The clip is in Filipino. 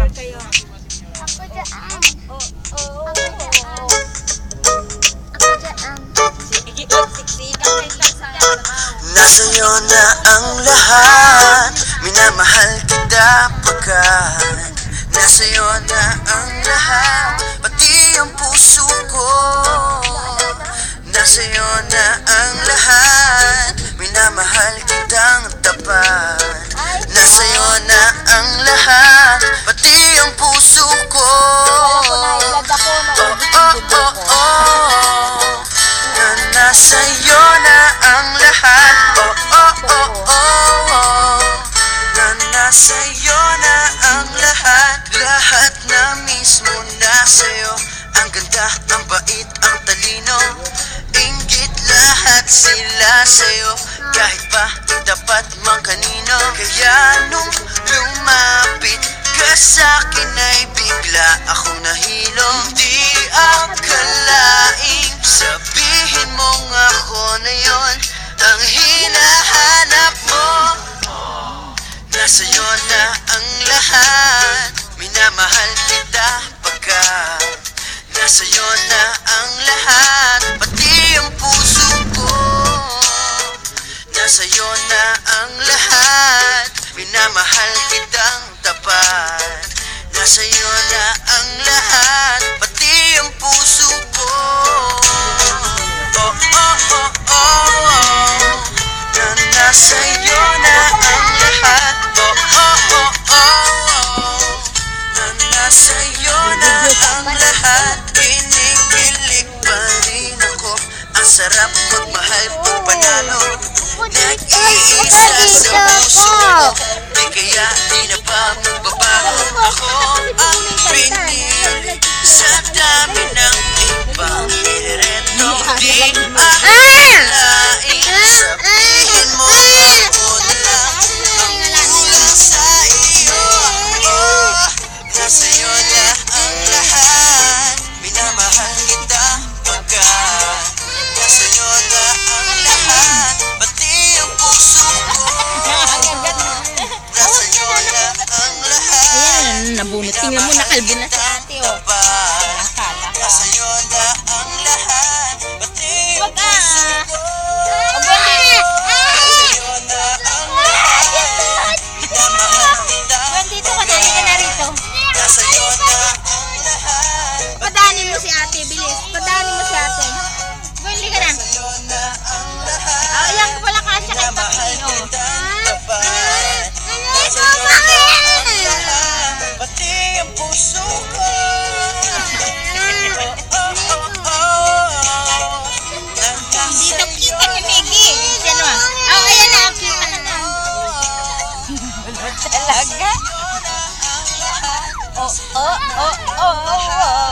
Picture kayo. Ako dyan. Oh, oh. Ako dyan. Sige, siksikan kayo siya sa trabaho. Nasa'yo na ang lahat Minamahal kita pagkat Nasa'yo na ang lahat Na nasa'yo na ang lahat. Oh, oh, oh, oh, oh. Na nasa'yo na ang lahat. Lahat na mismo nasa'yo Ang ganda, ang bait, ang talino. Ingit lahat sila sa'yo. Kahit pa tapat mang kanino. Kaya nung lumapit ka sa'kin ay bigla ang lahat Minamahal kita pagkat Nasa'yo na ang lahat. Pati ang puso ko Nasa'yo na ang lahat. Minamahal kitang tapat Nasa'yo na ang lahat. Pati ang puso ko. Oh, oh, oh, oh, oh Na nasa'yo Na nasa'yo na ang lahat Kinikilig pa rin ako. Ang sarap magmahal pag panalo Nag-iisa sa puso ko Di kaya di na ba magbabago. Ako ang pinili Sa dami ng ibang nireto. Di akalain nabunot. Tingnan mo, nakalbo na si ate, oh. Tapat. Nakala ka. Nasa'yo na ang lahat Pati ang Wag ah. puso ko Buwan, Nasa'yo na Talaga? Oh, oh, oh, oh, oh.